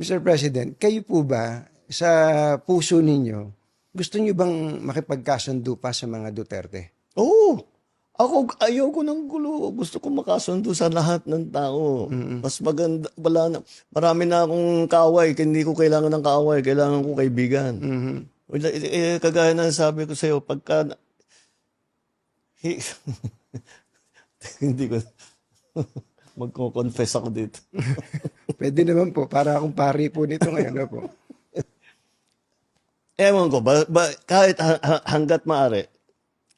Mr. President, kayo po ba sa puso ninyo, gusto niyo bang makipagkasundo pa sa mga Duterte? Oo. Ako, ayaw ko ng gulo. Gusto ko makasundo sa lahat ng tao. Mas maganda, wala na, marami na akong kaaway. Hindi ko kailangan ng kaaway. Kailangan ko kaibigan. Mhm. Wala, eh, eh, kagaya na sabi ko sa'yo, pagka, Hi- hindi ko, magko-confess ako dito. Pwede naman po, para akong pari po nito ngayon. Ano po? Ewan ko, ba, ba, kahit ha- ha- hanggat maaari,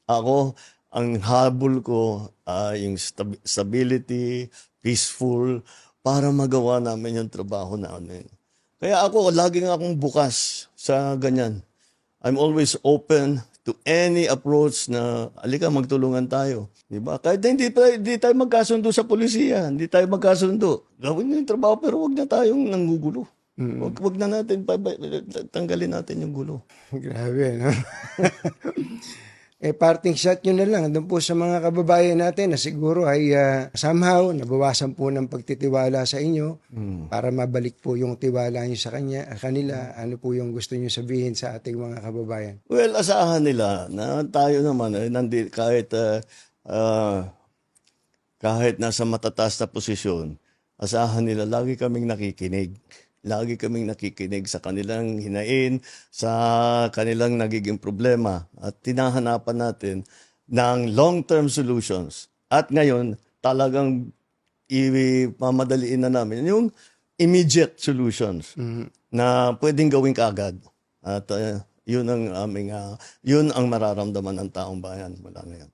ako, ang habol ko, ah, yung stab- stability, peaceful, para magawa namin yung trabaho namin. Kaya ako, laging akong bukas sa ganyan. I'm always open to any approach na, alika, magtulungan tayo. Di ba? Kahit na hindi, hindi tayo magkasundo sa polisiya, hindi tayo magkasundo. Gawin nyo yung trabaho, pero wag na tayong nanggugulo. Wag, wag na natin, tanggalin natin yung gulo. Grabe, no? eh, parting shot nyo na lang doon po sa mga kababayan natin na siguro ay ah, somehow nabawasan po ng pagtitiwala sa inyo para mabalik po yung tiwala nyo sa kanya, kanila. Ano po yung gusto nyo sabihin sa ating mga kababayan? Well, asahan nila na tayo naman, eh, nandi, kahit, ah, ah, kahit nasa matataas na posisyon, asahan nila, lagi kaming nakikinig. Lagi kaming nakikinig sa kanilang hinain, sa kanilang nagiging problema. At tinahanapan natin ng long-term solutions. At ngayon, talagang ipamadaliin na namin yung immediate solutions na pwedeng gawin kaagad. At uh, yun ang aming uh, yun ang mararamdaman ng taong bayan mula ngayon.